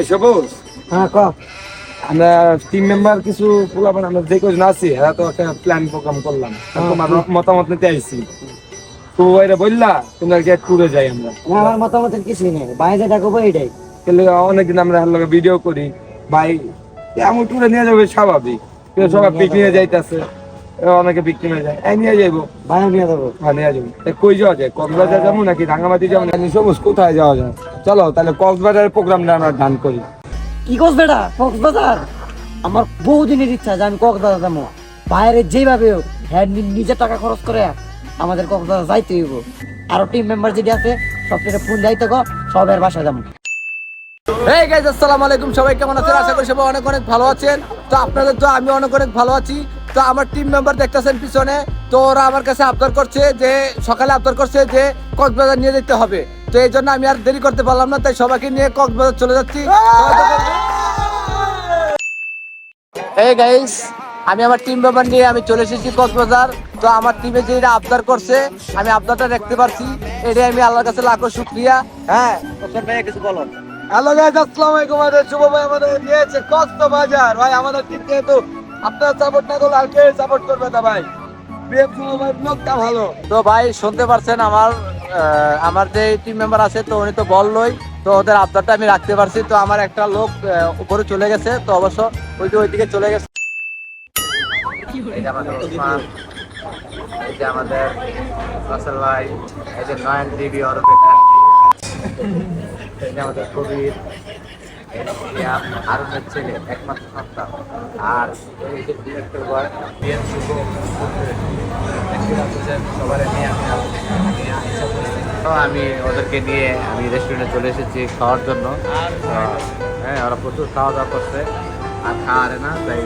এই সবুজ? হ্যাঁ ক। আমরা টিম মেম্বার কিছু পোলাপান আমরা যে কজন আছি এরা তো একটা প্ল্যান প্রোগ্রাম করলাম। হ্যাঁ, তোমার মতামত নিতে আইছি। তো বললা তোমরা গিয়ে ট্যুরে যাই আমরা। মতামতের কিছুই নেই। বাইরে যেটা করব এইটাই তাহলে অনেকদিন আমরা ভিডিও করি। ভাই এমন ট্যুরে নিয়ে যাবে স্বাভাবিক। সবাই পিকনিকে যাইতেছে। অনেকে পিকনিকে যায়। এই নিয়ে যাইবো নিয়ে যাব। হ্যাঁ নিয়ে যাব কই যাওয়া যায়? কক্সবাজার যাব নাকি রাঙামাটি যাব নাকি? সবুজ কোথায় যাওয়া যায়? চলো তাহলে কক্সবাজারের প্রোগ্রামটা আমরা ডান করি। কি করছ বেটা? কক্সবাজার? আমার বহুদিনের ইচ্ছা যে আমি কক্সবাজার যাব। বাইরে যেভাবে হোক হ্যাঁ নিজের টাকা খরচ করে আমাদের কক্সবাজার যাইতে হইব। আরও টিম মেম্বার যেটি আছে সবচেয়ে ফোন যাইতে গো সবের বাসায় যাব। এই গাইজ আসসালামু আলাইকুম। সবাই কেমন আছেন? আশা করি সবাই অনেক অনেক ভালো আছেন। তো আপনাদের তো আমি অনেক অনেক ভালো আছি। তো আমার টিম মেম্বার দেখতেছেন পিছনে তো ওরা আমার কাছে আবদার করছে যে সকালে আবদার করছে যে কক্সবাজার নিয়ে যেতে হবে। তো এই জন্য আমি আর দেরি করতে পারলাম না তাই সবাইকে নিয়ে কক্সবাজার চলে যাচ্ছি। এই গাইস আমি আমার টিম মেম্বার নিয়ে আমি চলে এসেছি কক্সবাজার। তো আমার টিমে যেটা আবদার করছে আমি আবদারটা দেখতে পারছি। এটাই আমি আল্লাহর কাছে লাখো শুক্রিয়া। হ্যাঁ। ভাইয়া কিছু বলো। হ্যালো গাইস আসসালামু আলাইকুম আমাদের শুভ ভাই আমাদের নিয়েছে কক্সবাজার। ভাই আমাদের টিম যেহেতু আপনারা সাপোর্ট না করলে আর কে সাপোর্ট করবে না ভাই? লোকটা ভালো। তো ভাই শুনতে পারছেন আমার আমার যে টিম মেম্বার আছে তো উনি তো বললই তো ওদের আবদারটা আমি রাখতে পারছি। তো আমার একটা লোক উপরে চলে গেছে তো অবশ্য ওই যে ওইদিকে চলে গেছে। আমাদের রাসেল ভাই এই নয়ন ওরফে কান্তি, এই আমাদের কবির যে ছেলে একমাত্র সন্তান। আর আমি আমি ওদেরকে নিয়ে আমি রেস্টুরেন্টে চলে এসেছি খাওয়ার জন্য। হ্যাঁ ওরা প্রচুর খাওয়া দাওয়া করছে। আর খাওয়ারে না, তাই